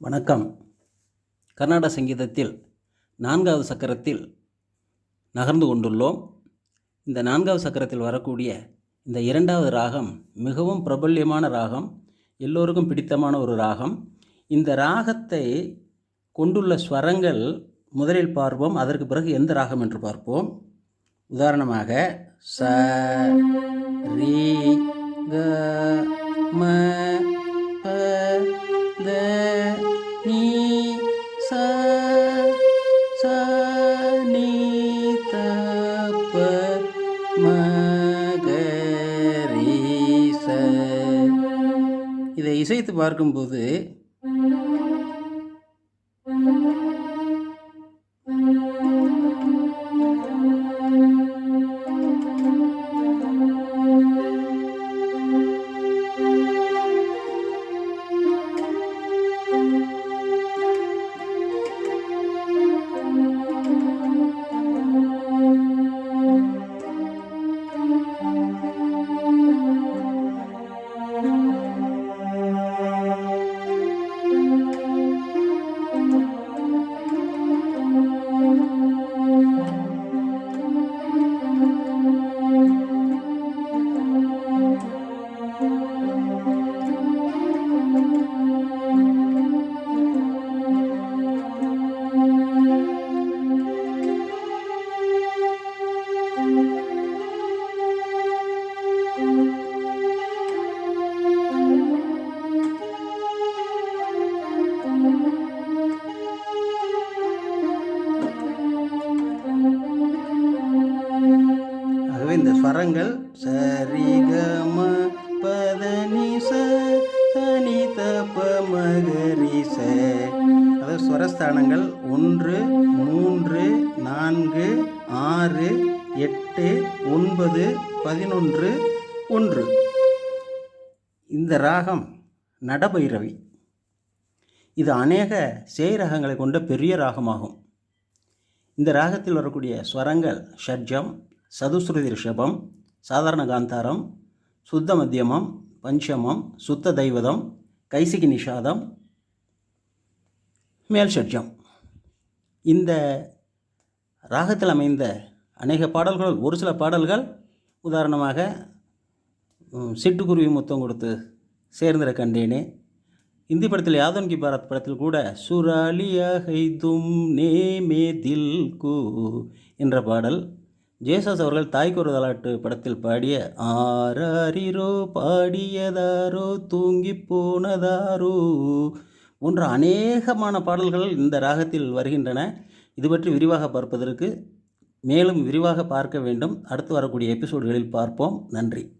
வணக்கம். கர்நாடக சங்கீதத்தில் நான்காவது சக்கரத்தில் நகர்ந்து கொண்டுள்ளோம். இந்த நான்காவது சக்கரத்தில் வரக்கூடிய இந்த இரண்டாவது ராகம் மிகவும் பிரபல்யமான ராகம் எல்லோருக்கும் பிடித்தமான ஒரு ராகம். இந்த ராகத்தை கொண்டுள்ள ஸ்வரங்கள் முதலில் பார்ப்போம் அதற்கு பிறகு எந்த ராகம் என்று பார்ப்போம். உதாரணமாக ச ரீ க ம இதை இசைத்து பார்க்கும்போது இந்த ஸ்வரங்கள் சரிகம பதனிச ச சனி த ச அதாவது ஸ்வரஸ்தானங்கள் ஒன்று மூன்று நான்கு ஆறு எட்டு ஒன்பது பதினொன்று ஒன்று. இந்த ராகம் நடபைரவி. இது அநேக சேய் ராகங்களை கொண்ட பெரிய ராகமாகும். இந்த ராகத்தில் வரக்கூடிய ஸ்வரங்கள் ஷட்ஜம் சதுஸ்ருதி ரிஷபம் சாதாரண காந்தாரம் சுத்த மத்தியமம் பஞ்சமம் சுத்த தெய்வதம் கைசிகி நிஷாதம் மேல் ஷட்ஜம் இந்த ராகத்தில் அமைந்த அநேக பாடல்கள் ஒரு சில பாடல்கள் உதாரணமாக சிட்டுக்குருவி முத்தம் கொடுத்து சேர்ந்திட கண்டேனே. இந்தி படத்தில் யாதோன்கி பாரத் படத்தில் கூட சுராலியா ஹைதும் நே மே தில் கு என்ற பாடல் ஜேசஸ் அவர்கள் தாய்க்கொரு தலாட்டு படத்தில் பாடிய ஆராரிரோ பாடியதாரோ தூங்கி போனதாரோ போன்ற அநேகமான பாடல்கள் இந்த ராகத்தில் வருகின்றன. இது பற்றி விரிவாக பார்ப்பதற்கு மேலும் விரிவாக பார்க்க வேண்டும். அடுத்து வரக்கூடிய எபிசோடுகளில் பார்ப்போம். நன்றி.